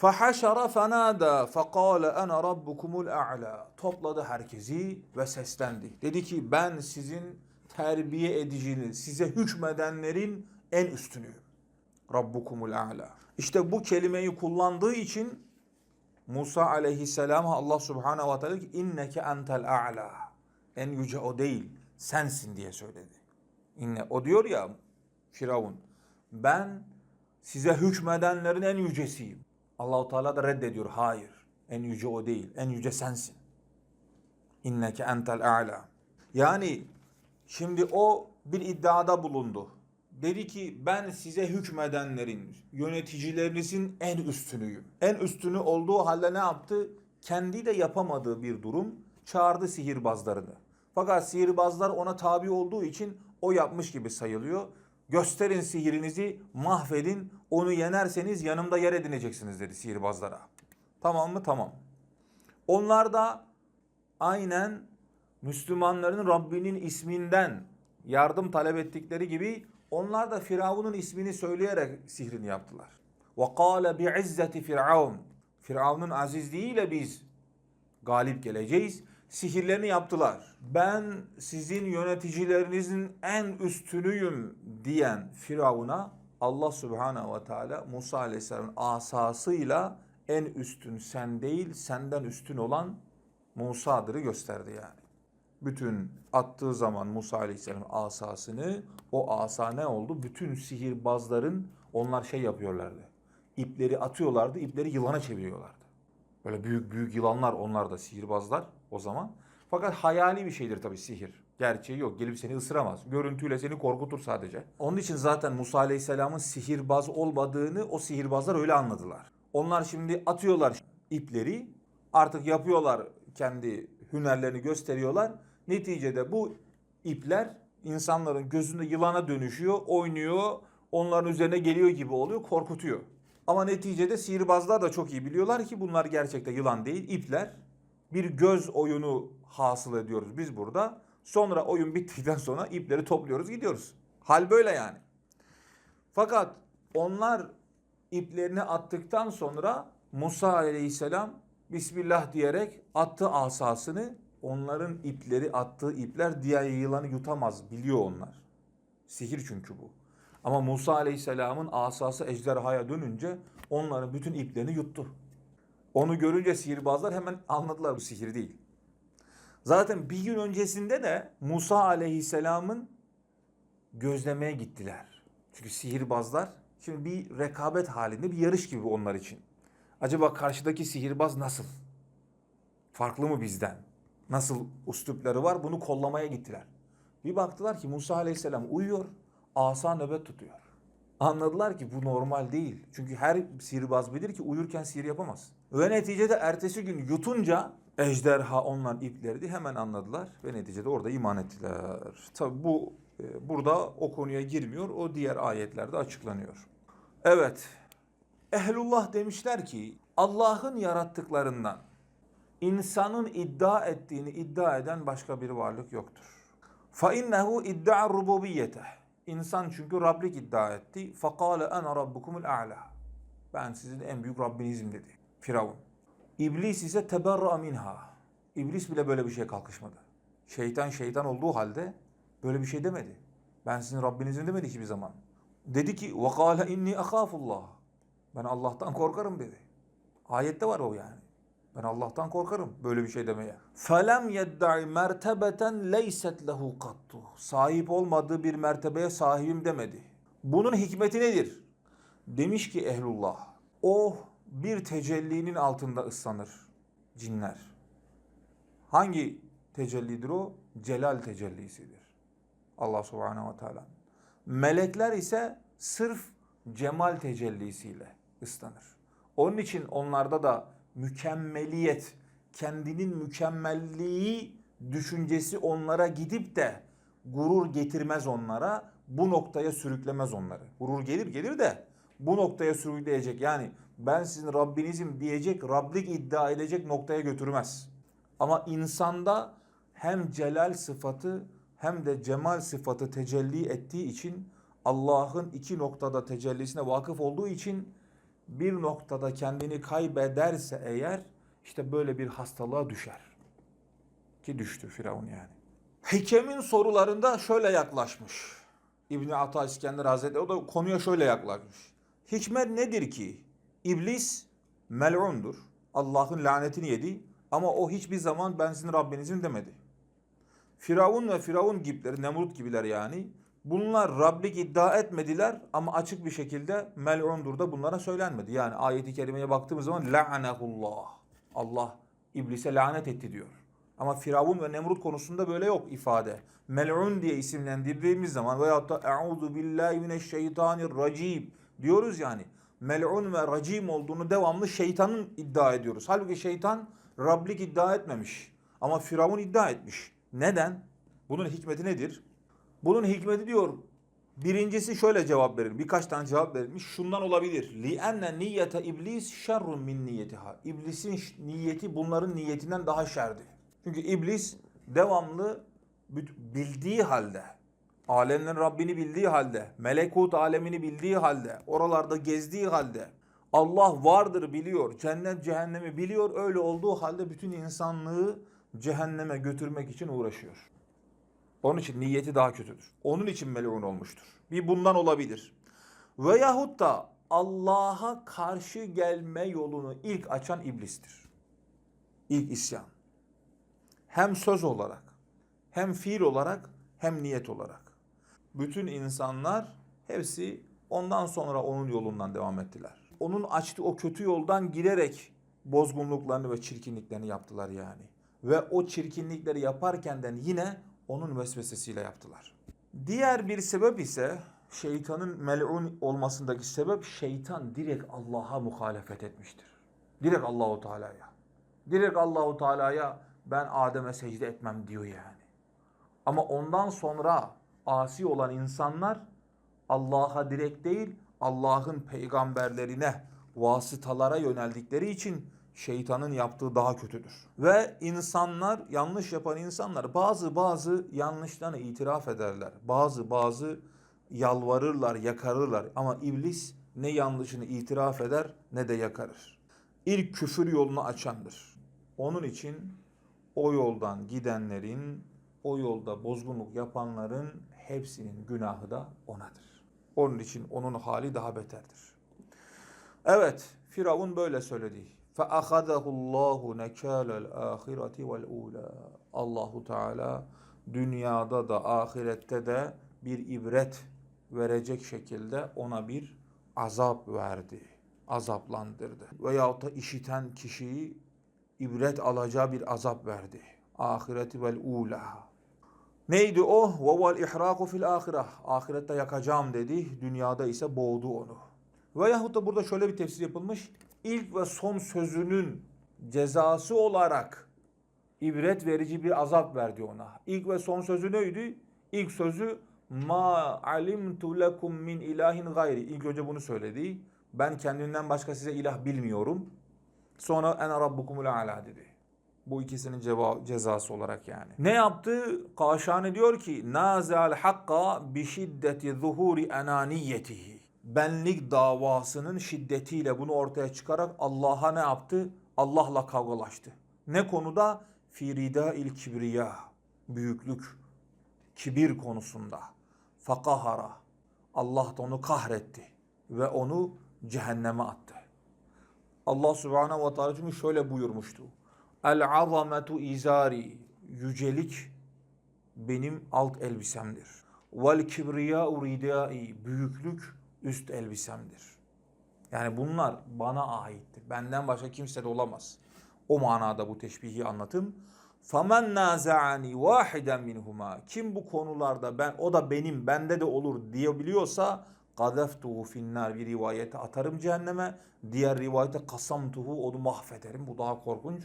Fahaşara fenada fekale ana rabbukumul a'la. Topladı herkesi ve seslendi. Dedi ki ben sizin terbiye ediciniz, size hükmedenlerin en üstünüyüm. Rabbukumul a'la. İşte bu kelimeyi kullandığı için Musa aleyhisselam Allah subhanehu ve teala ki inneke entel a'la. En yüce o değil, sensin diye söyledi. İnne, o diyor ya Firavun, ben size hükmedenlerin en yücesiyim. Allahu Teala da reddediyor. Hayır. En yüce o değil. En yüce sensin. İnneke entel a'la. Yani şimdi o bir iddiada bulundu. Dedi ki ben size hükmedenlerin, yöneticilerinizin en üstünüyüm. En üstünü olduğu halde ne yaptı? Kendi de yapamadığı bir durum çağırdı sihirbazlarını. Fakat sihirbazlar ona tabi olduğu için o yapmış gibi sayılıyor. Gösterin sihirinizi, mahvedin, onu yenerseniz yanımda yer edineceksiniz dedi sihirbazlara. Tamam mı? Tamam. Onlar da aynen Müslümanların Rabbinin isminden yardım talep ettikleri gibi onlar da Firavun'un ismini söyleyerek sihrini yaptılar. Kâle bi'izzeti Firavun. Firavun'un azizliğiyle biz galip geleceğiz. Sihirlerini yaptılar. Ben sizin yöneticilerinizin en üstünüyüm diyen Firavun'a Allah Subhanahu ve Teala Musa Aleyhisselam'ın asasıyla en üstün sen değil senden üstün olan Musa'dır'ı gösterdi yani. Bütün attığı zaman Musa Aleyhisselam asasını o asa ne oldu? Bütün sihirbazların onlar şey yapıyorlardı. İpleri atıyorlardı, ipleri yılana çeviriyorlardı. Böyle büyük büyük yılanlar onlar da sihirbazlar o zaman. Fakat hayali bir şeydir tabii sihir. Gerçeği yok. Gelip seni ısıramaz. Görüntüyle seni korkutur sadece. Onun için zaten Musa Aleyhisselam'ın sihirbaz olmadığını o sihirbazlar öyle anladılar. Onlar şimdi atıyorlar ipleri. Artık yapıyorlar kendi hünerlerini gösteriyorlar. Neticede bu ipler insanların gözünde yılana dönüşüyor, oynuyor, onların üzerine geliyor gibi oluyor, korkutuyor. Ama neticede sihirbazlar da çok iyi biliyorlar ki bunlar gerçekte yılan değil, ipler. Bir göz oyunu hasıl ediyoruz biz burada. Sonra oyun bittikten sonra ipleri topluyoruz, gidiyoruz. Hal böyle yani. Fakat onlar iplerini attıktan sonra Musa aleyhisselam Bismillah diyerek attı asasını. Onların ipleri attığı ipler diğer yılanı yutamaz biliyor onlar. Sihir çünkü bu. Ama Musa aleyhisselamın asası ejderhaya dönünce onların bütün iplerini yuttu. Onu görünce sihirbazlar hemen anladılar bu sihir değil. Zaten bir gün öncesinde de Musa aleyhisselamın gözlemeye gittiler. Çünkü sihirbazlar şimdi bir rekabet halinde bir yarış gibi onlar için. Acaba karşıdaki sihirbaz nasıl? Farklı mı bizden? Nasıl üslupları var? Bunu kollamaya gittiler. Bir baktılar ki Musa aleyhisselam uyuyor, asa nöbet tutuyor. Anladılar ki bu normal değil. Çünkü her sihirbaz bilir ki uyurken sihir yapamaz. Ve neticede ertesi gün yutunca ejderha onların iplerdi hemen anladılar ve neticede orada iman ettiler. Tabi bu e, burada o konuya girmiyor. O diğer ayetlerde açıklanıyor. Evet. Ehlullah demişler ki Allah'ın yarattıklarından insanın iddia ettiğini iddia eden başka bir varlık yoktur. Fa innehu iddia rububiyete. İnsan çünkü Rablik iddia etti. Fakale ana rabbukumul a'la. Ben sizin en büyük Rabbinizim dedi. Firavun. İblis ise teberra minha. İblis bile böyle bir şey kalkışmadı. Şeytan şeytan olduğu halde böyle bir şey demedi. Ben sizin Rabbinizim demedi hiçbir zaman. Dedi ki وَقَالَ inni akhafullah. Ben Allah'tan korkarım dedi. Ayette var o yani. Ben Allah'tan korkarım böyle bir şey demeye. Felem yedda'i mertebeten leyset lehu kattu. Sahip olmadığı bir mertebeye sahibim demedi. Bunun hikmeti nedir? Demiş ki ehlullah. O bir tecellinin altında ıslanır cinler. Hangi tecellidir o? Celal tecellisidir. Allah subhanehu ve teala. Melekler ise sırf cemal tecellisiyle ıslanır. Onun için onlarda da mükemmeliyet, kendinin mükemmelliği düşüncesi onlara gidip de gurur getirmez onlara. Bu noktaya sürüklemez onları. Gurur gelir gelir de bu noktaya sürükleyecek. Yani ben sizin Rabbinizim diyecek, Rablik iddia edecek noktaya götürmez. Ama insanda hem celal sıfatı hem de cemal sıfatı tecelli ettiği için Allah'ın iki noktada tecellisine vakıf olduğu için bir noktada kendini kaybederse eğer işte böyle bir hastalığa düşer. Ki düştü Firavun yani. Hikem'in sorularında şöyle yaklaşmış. İbni Ata İskender Hazretleri o da konuya şöyle yaklaşmış. Hikmet nedir ki? İblis mel'undur. Allah'ın lanetini yedi ama o hiçbir zaman ben sizin Rabbinizim demedi. Firavun ve Firavun gibileri, Nemrut gibiler yani. Bunlar Rablik iddia etmediler ama açık bir şekilde mel'undur da bunlara söylenmedi. Yani ayeti kerimeye baktığımız zaman la'anehullah. Allah iblise lanet etti diyor. Ama Firavun ve Nemrut konusunda böyle yok ifade. Mel'un diye isimlendirdiğimiz zaman veyahut da e'udu billahi mineşşeytanirracim diyoruz yani. Mel'un ve racim olduğunu devamlı şeytanın iddia ediyoruz. Halbuki şeytan Rablik iddia etmemiş. Ama Firavun iddia etmiş. Neden? Bunun hikmeti nedir? Bunun hikmeti diyor. Birincisi şöyle cevap verilmiş. Birkaç tane cevap verilmiş. Şundan olabilir. Li enne niyete iblis şerrun min niyetiha. İblisin niyeti bunların niyetinden daha şerdi. Çünkü iblis devamlı bildiği halde alemlerin Rabbini bildiği halde, melekut alemini bildiği halde, oralarda gezdiği halde, Allah vardır biliyor, cennet cehennemi biliyor, öyle olduğu halde bütün insanlığı cehenneme götürmek için uğraşıyor. Onun için niyeti daha kötüdür. Onun için melun olmuştur. Bir bundan olabilir. Veyahut da Allah'a karşı gelme yolunu ilk açan iblistir. İlk isyan. Hem söz olarak, hem fiil olarak, hem niyet olarak. Bütün insanlar hepsi ondan sonra onun yolundan devam ettiler. Onun açtığı o kötü yoldan girerek bozgunluklarını ve çirkinliklerini yaptılar yani. Ve o çirkinlikleri yaparken de yine onun vesvesesiyle yaptılar. Diğer bir sebep ise şeytanın mel'un olmasındaki sebep şeytan direkt Allah'a muhalefet etmiştir. Direkt Allahu Teala'ya. Direkt Allahu Teala'ya ben Adem'e secde etmem diyor yani. Ama ondan sonra asi olan insanlar Allah'a direkt değil Allah'ın peygamberlerine vasıtalara yöneldikleri için şeytanın yaptığı daha kötüdür. Ve insanlar yanlış yapan insanlar bazı bazı yanlışlarını itiraf ederler. Bazı bazı yalvarırlar, yakarırlar ama iblis ne yanlışını itiraf eder ne de yakarır. İlk küfür yolunu açandır. Onun için o yoldan gidenlerin, o yolda bozgunluk yapanların hepsinin günahı da onadır. Onun için onun hali daha beterdir. Evet, Firavun böyle söyledi. فَأَخَذَهُ اللّٰهُ نَكَالَ الْآخِرَةِ وَالْاُولَى Allahu Teala dünyada da ahirette de bir ibret verecek şekilde ona bir azap verdi. Azaplandırdı. Veyahut da işiten kişiyi ibret alacağı bir azap verdi. Ahireti vel ula. Neydi o? Ve vel ihraku fil ahireh. Ahirette yakacağım dedi. Dünyada ise boğdu onu. Veyahut da burada şöyle bir tefsir yapılmış. İlk ve son sözünün cezası olarak ibret verici bir azap verdi ona. İlk ve son sözü neydi? İlk sözü ma alimtu lekum min ilahin gayri. İlk önce bunu söyledi. Ben kendimden başka size ilah bilmiyorum. Sonra en rabbukumul a'la dedi. Bu ikisinin cezası olarak yani. Ne yaptı? Kaşani diyor ki nazal hakka bi şiddeti zuhuri enaniyetihi. Benlik davasının şiddetiyle bunu ortaya çıkarak Allah'a ne yaptı? Allah'la kavgalaştı. Ne konuda? Firida il kibriya. Büyüklük, kibir konusunda. Fakahara. Allah da onu kahretti ve onu cehenneme attı. Allah Subhanahu ve Teala çünkü şöyle buyurmuştu. El azametu izari. Yücelik benim alt elbisemdir. Vel kibriya ridai. Büyüklük üst elbisemdir. Yani bunlar bana aittir. Benden başka kimse de olamaz. O manada bu teşbihi anlatım. Famen naza'ani vahiden minhuma. Kim bu konularda ben o da benim bende de olur diyebiliyorsa kadeftuhu finnar bir rivayete atarım cehenneme. Diğer rivayete kasamtuhu onu mahvederim. Bu daha korkunç.